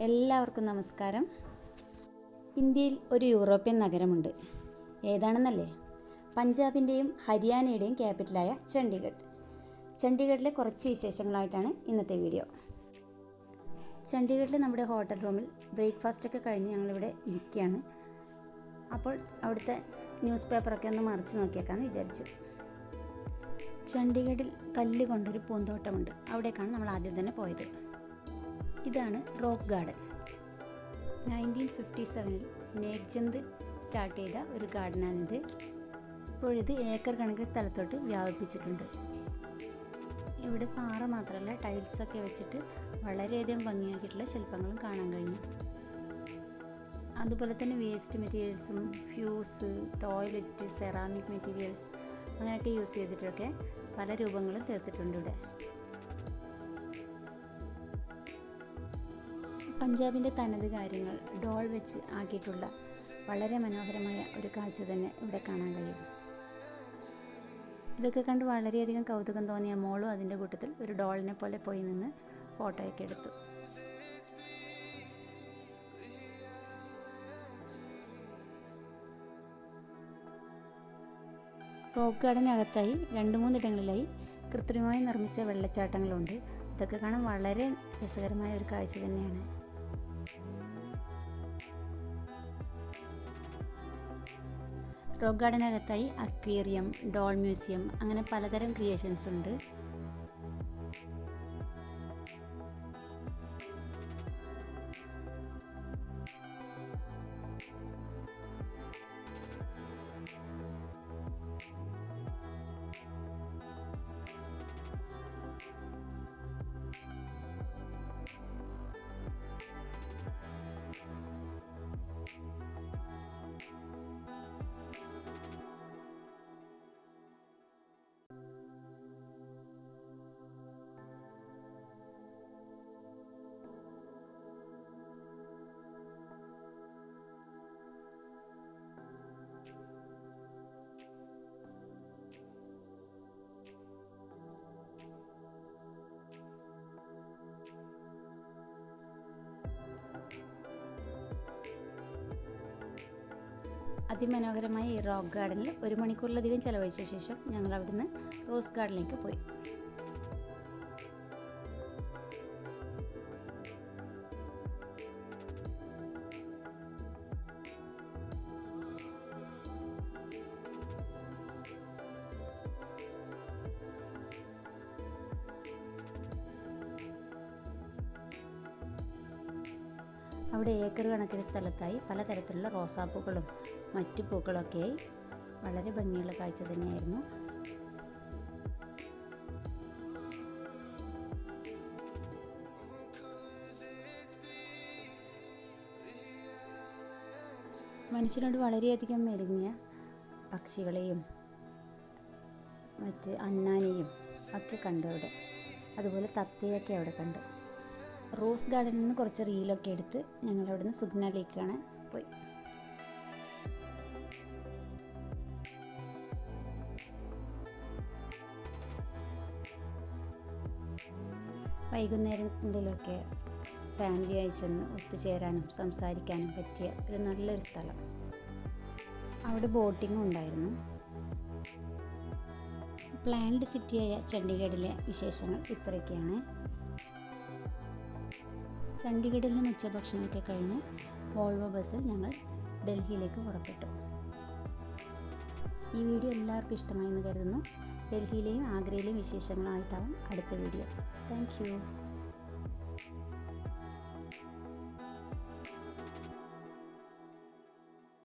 എല്ലാവർക്കും നമസ്കാരം. ഇന്ത്യയിൽ ഒരു യൂറോപ്യൻ നഗരമുണ്ട്. ഏതാണെന്നല്ലേ? പഞ്ചാബിന്റെയും ഹരിയാനയുടെയും ക്യാപിറ്റലായ ചണ്ഡീഗഡ്. ചണ്ഡീഗഡിലെ കുറച്ച് വിശേഷങ്ങളായിട്ടാണ് ഇന്നത്തെ വീഡിയോ. ചണ്ഡീഗഡിൽ നമ്മുടെ ഹോട്ടൽ റൂമിൽ ബ്രേക്ക്ഫാസ്റ്റൊക്കെ കഴിഞ്ഞ് ഞങ്ങളിവിടെ ഇരിക്കുകയാണ്. അപ്പോൾ അവിടുത്തെ ന്യൂസ് പേപ്പറൊക്കെ ഒന്ന് മറിച്ച് നോക്കിയേക്കാമെന്ന് വിചാരിച്ചു. ചണ്ഡീഗഡിൽ കല്ല് കൊണ്ടൊരു പൂന്തോട്ടമുണ്ട്. അവിടേക്കാണ് നമ്മൾ ആദ്യം തന്നെ പോയത്. ഇതാണ് റോക്ക് ഗാർഡൻ. നയന്റീൻ ഫിഫ്റ്റി സെവനിൽ നേക്ചന്ദ് സ്റ്റാർട്ട് ചെയ്ത ഒരു ഗാർഡനാണിത്. ഇപ്പോഴിത് ഏക്കർ കണക്കിന് സ്ഥലത്തോട്ട് വ്യാപിപ്പിച്ചിട്ടുണ്ട്. ഇവിടെ പാറ മാത്രമല്ല ടൈൽസൊക്കെ വെച്ചിട്ട് വളരെയധികം ഭംഗിയാക്കിയിട്ടുള്ള ശില്പങ്ങളും കാണാൻ കഴിഞ്ഞു. അതുപോലെ തന്നെ വേസ്റ്റ് മെറ്റീരിയൽസും ഫ്യൂസ് ടോയ്ലറ്റ് സെറാമിക് മെറ്റീരിയൽസ് അങ്ങനെയൊക്കെ യൂസ് ചെയ്തിട്ടൊക്കെ പല രൂപങ്ങളും തീർത്തിട്ടുണ്ട് ഇവിടെ. പഞ്ചാബിന്റെ തനത് കാര്യങ്ങൾ ഡോൾ വെച്ച് ആക്കിയിട്ടുള്ള വളരെ മനോഹരമായ ഒരു കാഴ്ച തന്നെ ഇവിടെ കാണാൻ കഴിയും. ഇതൊക്കെ കണ്ട് വളരെയധികം കൗതുകം തോന്നിയ മോളും അതിന്റെ കൂട്ടത്തിൽ ഒരു ഡോളിനെ പോലെ പോയി നിന്ന് ഫോട്ടോയൊക്കെ എടുത്തു. റോക്ക് ഗാർഡനകത്തായി രണ്ട് മൂന്നിടങ്ങളിലായി കൃത്രിമമായി നിർമ്മിച്ച വെള്ളച്ചാട്ടങ്ങളുണ്ട്. ഇതൊക്കെ കാണാൻ വളരെ രസകരമായ ഒരു കാഴ്ച തന്നെയാണ്. റോക്ക് ഗാർഡനകത്തായി അക്വേറിയം ഡോൾ മ്യൂസിയം അങ്ങനെ പലതരം ക്രിയേഷൻസ് ഉണ്ട്. അതിമനോഹരമായ ഈ റോക്ക് ഗാർഡനിൽ ഒരു മണിക്കൂറിലധികം ചിലവഴിച്ച ശേഷം ഞങ്ങൾ അവിടുന്ന് റോസ് ഗാർഡനിലേക്ക് പോയി. അവിടെ ഏക്കർ കണക്കിന് സ്ഥലത്തായി പലതരത്തിലുള്ള റോസാപ്പൂക്കളും മറ്റു പൂക്കളൊക്കെയായി. വളരെ ഭംഗിയുള്ള കാഴ്ച തന്നെയായിരുന്നു. മനുഷ്യനോട് വളരെയധികം മെരുങ്ങിയ പക്ഷികളെയും മറ്റ് അണ്ണാനെയും ഒക്കെ കണ്ടു അവിടെ. അതുപോലെ തത്തയൊക്കെ അവിടെ കണ്ടു. റോസ് ഗാർഡനിൽ നിന്ന് കുറച്ച് റീലൊക്കെ എടുത്ത് ഞങ്ങൾ അവിടുന്ന് സുഗ്ന ലേക്കാണ് പോയി. വൈകുന്നേരങ്ങളിലൊക്കെ ഫാമിലിയായി ചെന്ന് ഒത്തുചേരാനും സംസാരിക്കാനും പറ്റിയ ഒരു നല്ലൊരു സ്ഥലം. അവിടെ ബോട്ടിങ്ങും ഉണ്ടായിരുന്നു. പ്ലാൻഡ് സിറ്റിയായ ചണ്ഡീഗഡിലെ വിശേഷങ്ങൾ ഇത്രയൊക്കെയാണ്. ചണ്ഡീഗഡിൽ നിന്ന് ഉച്ചഭക്ഷണമൊക്കെ കഴിഞ്ഞ് വോൾവോ ബസ്സിൽ ഞങ്ങൾ ഡൽഹിയിലേക്ക് പുറപ്പെട്ടു. ഈ വീഡിയോ എല്ലാവർക്കും ഇഷ്ടമായി എന്ന് കരുതുന്നു. ഡൽഹിയിലെയും ആഗ്രയിലെയും വിശേഷങ്ങളായിട്ടാവും അടുത്ത വീഡിയോ. താങ്ക്